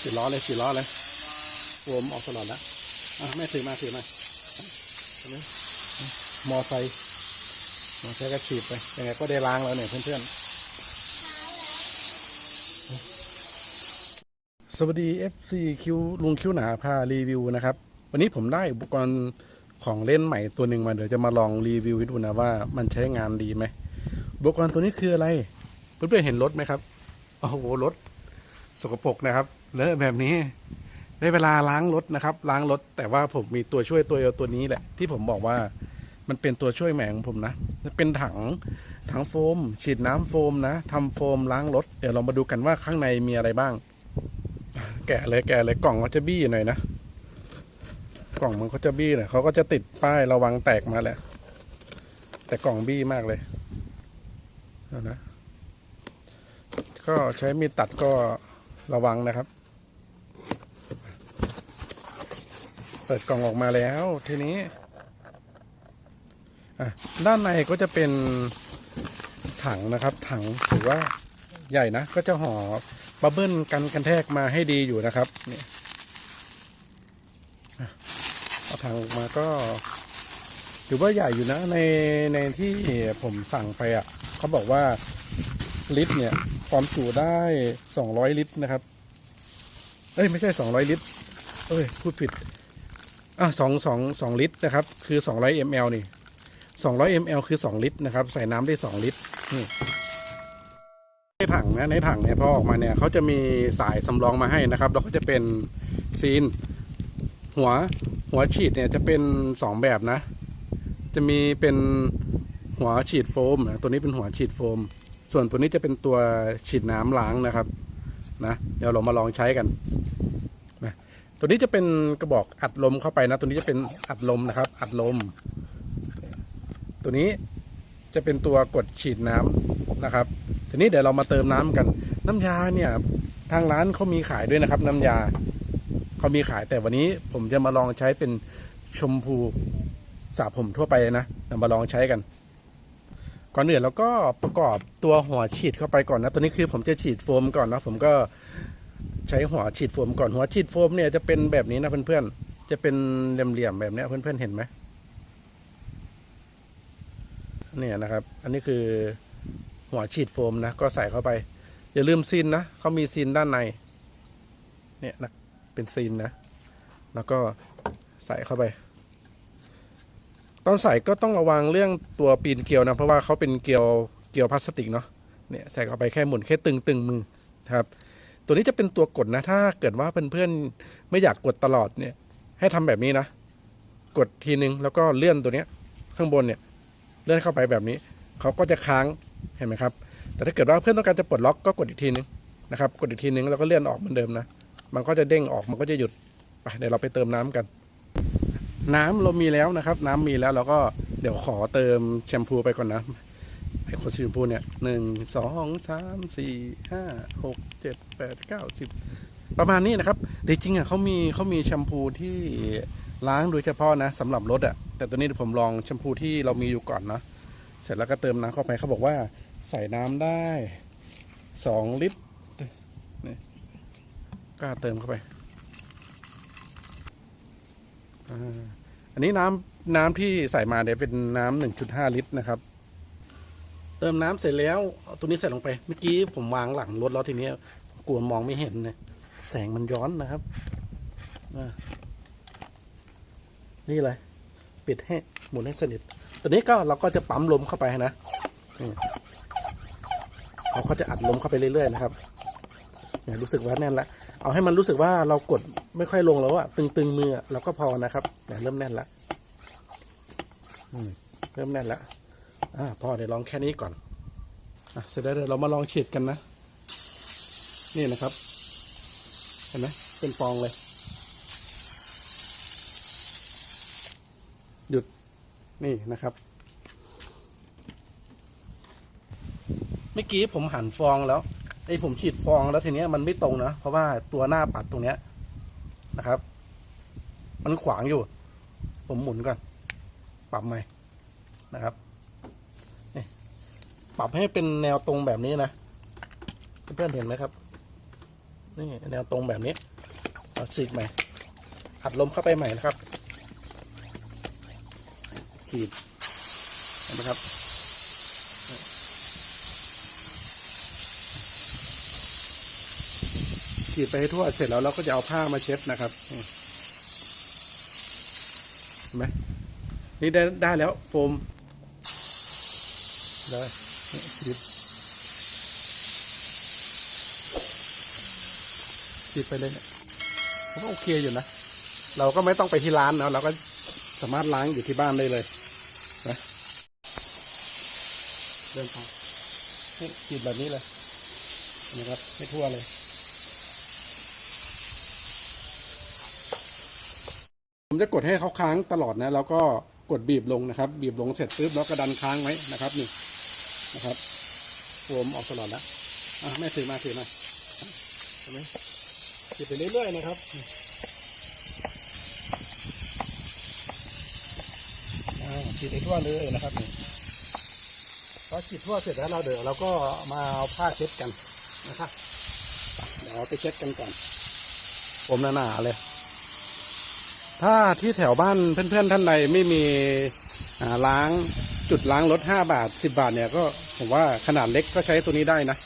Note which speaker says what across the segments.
Speaker 1: สี่ล้อเลยสี่ล้อเลยโอมออกตลอดแล้วอะแม่ถือมาถือมามอไซค์มอไซค์ก็ฉีดไปยังไงก็ได้ล้างแล้วเนี่ยเพื่อนๆสวัสดี FC คิวลุงคิวหนาพารีวิวนะครับ วันนี้ผมได้อุปกรณ์ของเล่นใหม่ตัวหนึ่งมาเดี๋ยวจะมาลองรีวิวให้ดูนะว่ามันใช้งานดีไหมอุปกรณ์ตัวนี้คืออะไรเพื่อนๆเห็นรถไหมครับ โอ้โหรถสกปรกนะครับเลอะแบบนี้ ได้เวลาล้างรถนะครับ ล้างรถ แต่ว่าผมมีตัวช่วยตัวเดียวตัวนี้แหละ ที่ผมบอกว่ามันเป็นตัวช่วยแหมของผมนะเป็นถังถังโฟม ฉีดน้ำโฟมนะทำโฟมล้างรถ เดี๋ยวเรามาดูกันว่าข้างในมีอะไรบ้าง แกะเลยแกะเลยกล่องก็จะบี้หน่อยนะ กล่องมันก็จะบี้หน่อยเขาก็จะติดป้ายระวังแตกมาแหละ แต่กล่องบี้มากเลยเนะ ก็ใช้มีดตัดก็ระวังนะครับ เปิดกล่องออกมาแล้วทีนี้ด้านในก็จะเป็นถังนะครับ ถังถือว่าใหญ่นะ ก็จะห่อบับเบิ้ลกันกันแทกมาให้ดีอยู่นะครับเนี่ยเอาถังออกมาก็ถือว่าใหญ่อยู่นะในในที่ผมสั่งไปอะเขาบอกว่า ลิตรเนี่ย ความจุได้200ลิตรนะครับ เอ้ยไม่ใช่200ลิตร เอ้ยพูดผิด อะสองสองสองลิตรนะครับ คือ200 ml นี่200 ml คือ2ลิตรนะครับ ใส่น้ำได้2ลิตรนี่ในถังนะในถังเนี่ยพอออกมาเนี่ยเขาจะมีสายสำรองมาให้นะครับ แล้วก็จะเป็นซีน หัวหัวฉีดเนี่ยจะเป็น 2 แบบนะ จะมีเป็นหัวฉีดโฟมนะตัวนี้เป็นหัวฉีดโฟม ส่วนตัวนี้จะเป็นตัวฉีดน้ำล้างนะครับนะเดี๋ยวเรามาลองใช้กันนะตัวนี้จะเป็นกระบอกอัดลมเข้าไปนะ ตัวนี้จะเป็นอัดลมนะครับ อัดลม ตัวนี้จะเป็นตัวกดฉีดน้ำนะครับ ทีนี้เดี๋ยวเรามาเติมน้ำกัน น้ำยาเนี่ยทางร้านเขามีขายด้วยนะครับ น้ำยาเขามีขายแต่วันนี้ผมจะมาลองใช้เป็นชมพูสระผมทั่วไปนะเรามาลองใช้กัน ก่อนอื่นเราก็ประกอบตัวหัวฉีดเข้าไปก่อนนะตัวนี้คือผมจะฉีดโฟมก่อนนะผมก็ใช้หัวฉีดโฟมก่อนหัวฉีดโฟมเนี่ยจะเป็นแบบนี้นะเพื่อนๆจะเป็นเหลี่ยมๆแบบนี้เพื่อนๆเห็นไหมเนี่ยนะครับ อันนี้คือหัวฉีดโฟมนะก็ใส่เข้าไป อย่าลืมซีนนะเขามีซีนด้านในเนี่ยนะเป็นซีนนะ แล้วก็ใส่เข้าไป ตอนใส่ก็ต้องระวังเรื่องตัวปีนเกลียวนะ เพราะว่าเขาเป็นเกลียวเกลียวพลาสติกเนาะเนี่ยใส่เข้าไปแค่หมุนแค่ตึงตึงมือครับตัวนี้จะเป็นตัวกดนะถ้าเกิดว่าเพื่อนๆไม่อยากกดตลอดเนี่ย ให้ทำแบบนี้นะ กดทีนึงแล้วก็เลื่อนตัวเนี้ยข้างบนเนี่ยเลื่อนเข้าไปแบบนี้เขาก็จะค้างเห็นไหมครับ แต่ถ้าเกิดว่าเพื่อนต้องการจะปลดล็อกก็กดอีกทีนึงนะครับ กดอีกทีนึงแล้วก็เลื่อนออกเหมือนเดิมนะ มันก็จะเด้งออกมันก็จะหยุดไปเดี๋ยวเราไปเติมน้ำกัน น้ำเรามีแล้วนะครับ น้ำมีแล้วเราก็เดี๋ยวขอเติมแชมพูไปก่อนนะไอ้ขวดสีชมพูเนี่ยหนึ่งสองสามสี่ห้าหกเจ็ดแปดเก้าสิบประมาณนี้นะครับแต่จริงอะเขามีเขามีแชมพูที่ล้างโดยเฉพาะนะสำหรับรถอะแต่ตัวนี้เดี๋ยวผมลองแชมพูที่เรามีอยู่ก่อนนะเสร็จแล้วก็เติมน้ำเข้าไปเขาบอกว่าใส่น้ำได้สองลิตรนี่ก็เติมเข้าไป อันนี้น้ำน้ำที่ใส่มาเนี่ยเป็นน้ำหนึ่งจุดห้าลิตรนะครับ เติมน้ำเสร็จแล้วเอาตัวนี้ใส่ลงไป เมื่อกี้ผมวางหลังรถแล้วทีนี้กลัวมองไม่เห็นเลยแสงมันย้อนนะครับนี่เลยปิดให้หมุนให้สนิทตัวนี้ก็เราก็จะปั๊มลมเข้าไปนะเขาก็จะอัดลมเข้าไปเรื่อยๆนะครับเนี่ยรู้สึกว่าแน่นละเอาให้มันรู้สึกว่าเรากด ไม่ค่อยลงแล้วอะตึงๆมืออะเราก็พอนะครับเนี่ยเริ่มแน่นละอืมเริ่มแน่นละอ่าพอเดี๋ยวลองแค่นี้ก่อนอะเสร็จแล้วเดี๋ยวเรามาลองฉีดกันนะ นี่นะครับ เห็นไหมเป็นฟองเลย หยุดนี่นะครับ เมื่อกี้ผมหันฟองแล้วไอ้ผมฉีดฟองแล้วทีเนี้ยมันไม่ตรงนะ เพราะว่าตัวหน้าปัดตรงเนี้ย นะครับ มันขวางอยู่ ผมหมุนก่อน ปรับใหม่นะครับปรับให้เป็นแนวตรงแบบนี้นะ เพื่อนเห็นไหมครับ นี่แนวตรงแบบนี้เราฉีดใหม่ อัดลมเข้าไปใหม่นะครับฉีดเห็นไหมครับ ฉีดไปให้ทั่วเสร็จแล้วเราก็จะเอาผ้ามาเช็ดนะครับนี่เห็นไหมนี่ได้ได้แล้วโฟมได้นี่ฉีดฉีดไปเลยเนี่ยผมว่าโอเคอยู่นะ เราก็ไม่ต้องไปที่ร้านเนาะเราก็สามารถล้างอยู่ที่บ้านได้เลยนะเดินทางนี่ฉีดแบบนี้เลยนะครับไม่ทั่วเลย ผมจะกดให้เขาค้างตลอดนะแล้วก็กดบีบลงนะครับ บีบลงเสร็จปุ๊บแล้วก็ดันค้างไว้นะครับนี่นะครับโฟมออกตลอดแล้วอะแม่ถือมาถือมาเห็นไหมบีบไปเรื่อยๆนะครับอ่าฉีดไปทั่วเลยนะครับนี่พอฉีดทั่วเสร็จแล้วเราเดี๋ยวเราก็มาเอาผ้าเช็ดกันนะครับ เดี๋ยวเอาไปเช็ดกันก่อนผมหนาๆเลย ถ้าที่แถวบ้านเพื่อนๆท่านใดไม่มีล้างจุดล้างรถห้าบาทสิบาทเนี่ยก็ผมว่าขนาดเล็กก็ใช้ตัวนี้ได้นะ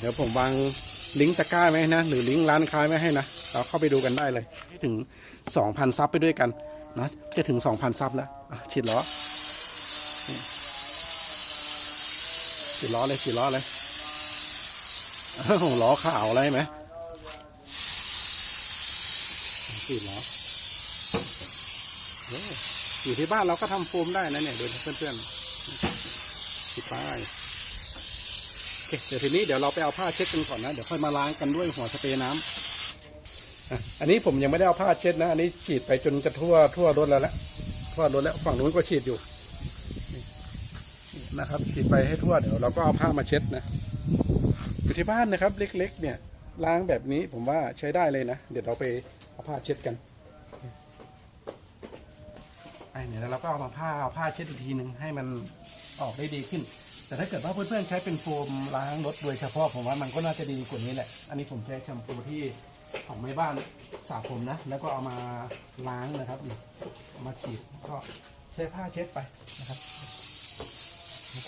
Speaker 1: เดี๋ยวผมวางลิงก์ตะกร้าไว้ให้นะ หรือลิงก์ร้านค้าไว้ให้นะ เราเข้าไปดูกันได้เลย ถึงสองพันซับไปด้วยกันนะจะถึงสองพันซับแล้วฉีดล้อนี่ฉีดล้อเลยฉีดล้อเลยล้อขาวอะไรไหมฉีดล้อ อยู่ที่บ้านเราก็ทำโฟมได้นะเนี่ยเดี๋ยเพื่อนๆติดป้ายโอเคเดี๋ยวทีนี้เดี๋ยวเราไปเอาผ้าเช็ดกันก่อนนะเดี๋ยวค่อยมาล้างกันด้วยหัวสเปรย์น้ำอันนี้ผมยังไม่ได้เอาผ้าเช็ดนะอันนี้ฉีดไปจนจะทั่วทั่วรถแล้วละทั่วรถแล้วฝั่งนู้นก็ฉีดอยู่นะครับฉีดไปให้ทั่วเดี๋ยวเราก็เอาผ้ามาเช็ดนะอยู่ที่บ้านนะครับ เล็ก ๆ เนี่ยล้างแบบนี้ผมว่าใช้ได้เลยนะ เดี๋ยวเราไปเอาผ้าเช็ดกัน เนี่ยแล้วเราก็เอามาผ้าเอาผ้าเช็ดอีกทีหนึ่งให้มันออกได้ดีขึ้น แต่ถ้าเกิดว่าเพื่อนๆใช้เป็นโฟมล้างรถโดยเฉพาะผมว่ามันก็น่าจะดีกว่านี้แหละ อันนี้ผมใช้แชมพูที่ของแม่บ้านสระผมนะ แล้วก็เอามาล้างนะครับนี่เอามาฉีดก็ใช้ผ้าเช็ดไปนะครับ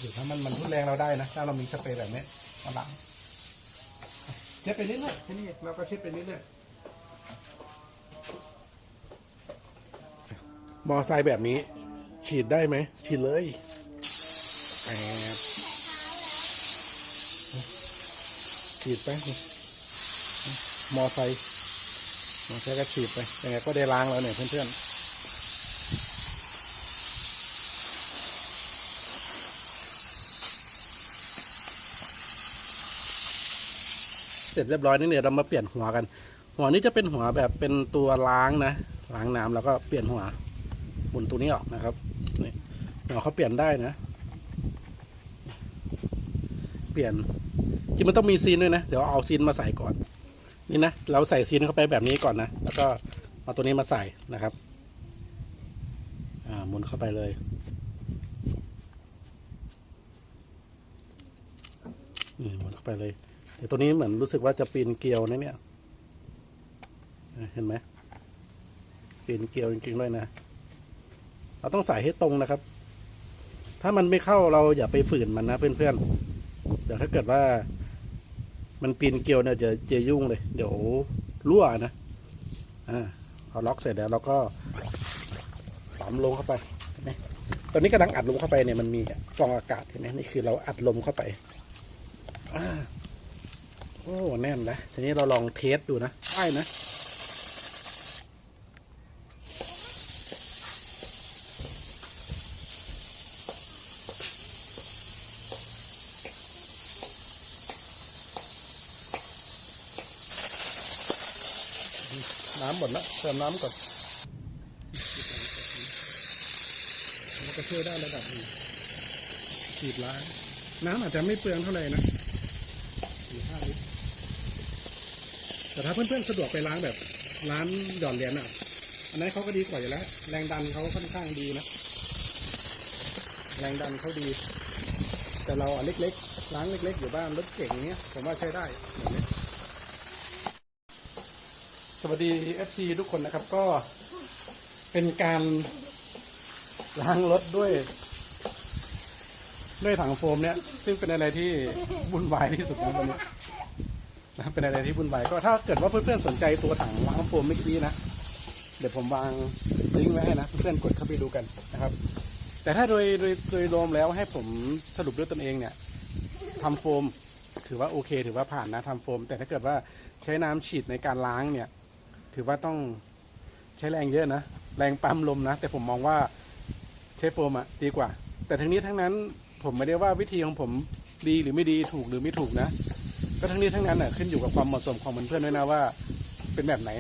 Speaker 1: ถือถ้ามันมันทุนแรงเราได้นะ ถ้าเรามีสเปรย์แบบนี้มาล้างเช็ดไปเรื่อยๆที่นี่เราก็เช็ดไปเรื่อยๆ มอไซค์แบบนี้ ฉีดได้ไหม ฉีดเลยแอบฉีดไป มอไซค์มอไซค์ก็ฉีดไปยังไงก็ได้ล้างแล้วเนี่ยเพื่อนๆเสร็จเรียบร้อยนี่เนี่ยเรามาเปลี่ยนหัวกัน หัวนี้จะเป็นหัวแบบเป็นตัวล้างนะล้างน้ำแล้วก็เปลี่ยนหัว หมุนตัวนี้ออกนะครับนี่หัวเขาเปลี่ยนได้นะ เปลี่ยนจริงมันต้องมีซีนด้วยนะเดี๋ยวเอาซีนมาใส่ก่อน นี่นะเราใส่ซีนเข้าไปแบบนี้ก่อนนะแล้วก็เอาตัวนี้มาใส่นะครับ อ่าหมุนเข้าไปเลยนี่หมุนเข้าไปเลยเดี๋ยวตัวนี้เหมือนรู้สึกว่าจะปีนเกลียวนะเนี่ยเห็นไหมปีนเกลียวจริงๆด้วยนะ เราต้องใส่ให้ตรงนะครับ ถ้ามันไม่เข้าเราอย่าไปฝืนมันนะเพื่อนๆเดี๋ยวถ้าเกิดว่า มันปีนเกลียวเนี่ยจะเจยุ่งเลย เดี๋ยวรั่วนะอ่าพอล็อกเสร็จแล้วเราก็ตอมลงเข้าไปเห็นไหมตอนนี้กำลังอัดลมเข้าไปเนี่ยมันมีฟองอากาศเห็นไหมนี่คือเราอัดลมเข้าไปอ่าโอ้แน่นนะทีนี้เราลองเทสดูนะได้นะ น้ำหมดล้วเติมน้ำก่อนแล้วก็ช่วยได้ระดับหนึ่งฉีดล้างน้ำอาจจะไม่เปลืองเท่าไหร่นะสี่ห้าลิตรแต่ถ้าเพื่อนๆสะดวกไปล้างแบบร้านหย่อนเหรียญอะ อันนั้นเขาก็ดีกว่าอยู่แล้ว แรงดันเขาค่อนข้างดีนะ แรงดันเขาดี แต่เราอะเล็กๆล้างเล็ก ๆ อยู่บ้านรถเก่งเนี้ยผมว่าใช้ได้แบบนี้ สวัสดี FC ทุกคนนะครับก็เป็นการล้างรถด้วย ด้วยถังโฟมเนี่ย ซึ่งเป็นอะไรที่วุ่นวายที่สุดในวันนี้นะเป็นอะไรที่วุ่นวายก็ถ้าเกิดว่าเพื่อนๆสนใจตัวถังล้างโฟมเมื่อกี้นะเดี๋ยวผมวางลิงก์ไว้ให้นะเพื่อนๆกดเข้าไปดูกันนะครับ แต่ถ้าโดยโดยโดยรวมแล้วให้ผมสรุปด้วยตนเองเนี่ยทำโฟมถือว่าโอเค ถือว่าผ่านนะทำโฟม แต่ถ้าเกิดว่าใช้น้ำฉีดในการล้างเนี่ย ถือว่าต้องใช้แรงเยอะนะ แรงปั๊มลมนะ แต่ผมมองว่าใช้โฟมอะดีกว่า แต่ทั้งนี้ทั้งนั้นผมไม่ได้ว่าวิธีของผมดีหรือไม่ดีถูกหรือไม่ถูกนะ ก็ทั้งนี้ทั้งนั้นน่ะขึ้นอยู่กับความเหมาะสมของเพื่อนๆด้วยนะว่า เป็นแบบไหน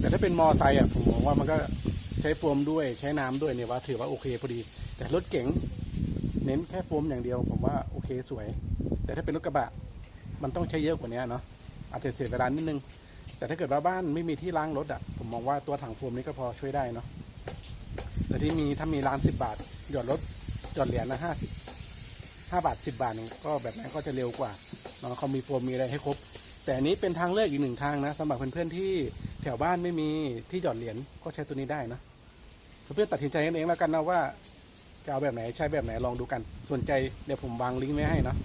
Speaker 1: แต่ถ้าเป็นมอไซค์อะผมมองว่ามันก็ใช้โฟมด้วยใช้น้ำด้วยเนี่ยว่า ถือว่าโอเคพอดี แต่รถเก๋งเน้นแค่โฟมอย่างเดียว ผมว่าโอเคสวย แต่ถ้าเป็นรถกระบะ มันต้องใช้เยอะกว่านี้เนาะอาจจะเสียเวลานิดนึง แต่ถ้าเกิดว่าบ้านไม่มีที่ล้างรถอะผมมองว่าตัวถังโฟมนี้ก็พอช่วยได้เนาะแต่ที่มีถ้ามีร้านสิบบาท หยอดรถหยอดเหรียญนะห้าสิบห้าบาทสิบบาทนึงก็แบบนั้นก็จะเร็วกว่าเนาะเขามีโฟมมีอะไรให้ครบ แต่อันนี้เป็นทางเลือกอีกหนึ่งทางนะสำหรับเพื่อนๆที่แถวบ้านไม่มีที่หยอดเหรียญก็ใช้ตัวนี้ได้นะเพื่อนๆตัดสินใจกันเองแล้วกันนะว่าจะเอาแบบไหนใช้แบบไหนลองดูกันสนใจเดี๋ยวผมวางลิงก์ไว้ให้เนาะ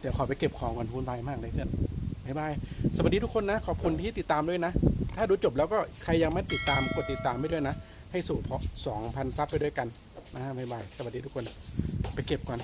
Speaker 1: เดี๋ยวขอไปเก็บของก่อนพูนไปมากเลยเพื่อน บ๊ายบาย สวัสดีทุกคนนะ ขอบคุณที่ติดตามด้วยนะ ถ้าดูจบแล้วก็ใครยังไม่ติดตามกดติดตามไปด้วยนะ ให้สู่เพาะสองพันซับไปด้วยกันนะฮะบ๊ายบาย สวัสดีทุกคน ไปเก็บก่อน